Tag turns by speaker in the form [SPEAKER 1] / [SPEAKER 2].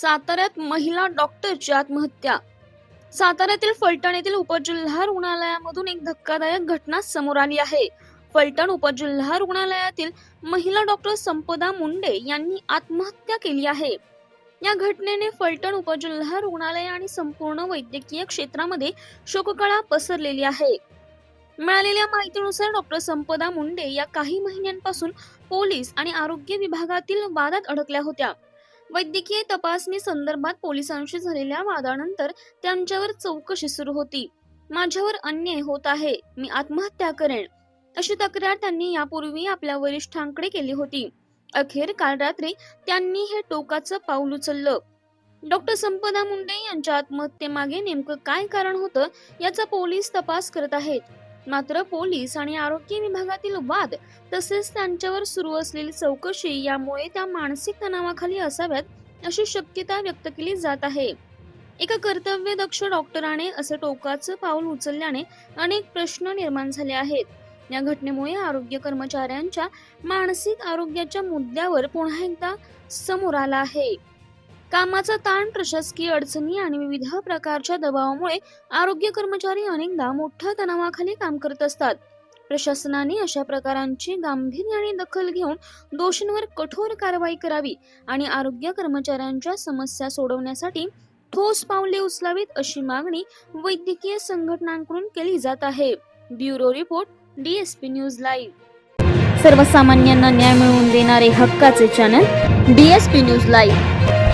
[SPEAKER 1] साताऱ्यात महिला डॉक्टरची आत्महत्या. साताऱ्यातील फलटण येथील उपजिल्हा रुग्णालयामधून एक धक्कादायक घटना समोर आली आहे. फलटण उपजिल्हा रुग्णालयातील महिला डॉक्टर संपदा मुंडे यांनी आत्महत्या केली आहे. या घटनेने फलटण उपजिल्हा रुग्णालय आणि संपूर्ण वैद्यकीय क्षेत्रामध्ये शोककळा पसरलेली आहे. मिळालेल्या माहितीनुसार डॉक्टर संपदा मुंडे या काही महिन्यांपासून पोलीस आणि आरोग्य विभागातील वादात अडकल्या होत्या. वैद्यकीय तपासणी संदर्भात पोलिसांशी झालेल्या वादानंतर त्यांच्यावर चौकशी सुरू होती. माझ्यावर अन्याय होत आहे. मी आत्महत्या करेन. अशी तक्रार त्यांनी यापूर्वी आपल्या वरिष्ठांकडे केली होती. अखेर काल रात्री त्यांनी हे टोकाचं पाऊल उचललं. डॉक्टर संपदा मुंडे यांच्या आत्महत्येमागे नेमकं काय कारण होतं याचा पोलीस तपास करत आहेत. मात्र पोलीस आणि आरोग्य विभागातील वाद तसेच त्यांच्यावर सुरू असलेली चौकशी यामुळे त्या मानसिक तणावाखाली असाव्यात अशी शक्यता व्यक्त केली जात आहे. एका कर्तव्यदक्ष डॉक्टराने असे टोकाचं पाऊल उचलल्याने अनेक प्रश्न निर्माण झाले आहेत. या घटनेमुळे आरोग्य कर्मचाऱ्यांच्या मानसिक आरोग्याच्या मुद्द्यावर पुन्हा एकदा समोर आला आहे. कामाचा ताण प्रशासकीय अडचणी आणि विविध प्रकारच्या दबावामुळे आरोग्य कर्मचारी अनेकदा मोठ्या तणावाखाली काम करत असतात. प्रशासनाने अशा प्रकारांची गांभीर्याने दखल घेऊन दोषींवर कठोर कारवाई करावी आणि आरोग्य कर्मचाऱ्यांच्या समस्या सोडवण्यासाठी ठोस पावले उचलावीत अशी मागणी वैद्यकीय संघटनांकडून केली जात आहे. Bureau report DSP news live. सर्वसामान्यांना न्याय मिळवून देणारे हक्काचे चॅनल डीएसपी न्यूज लाईव्ह.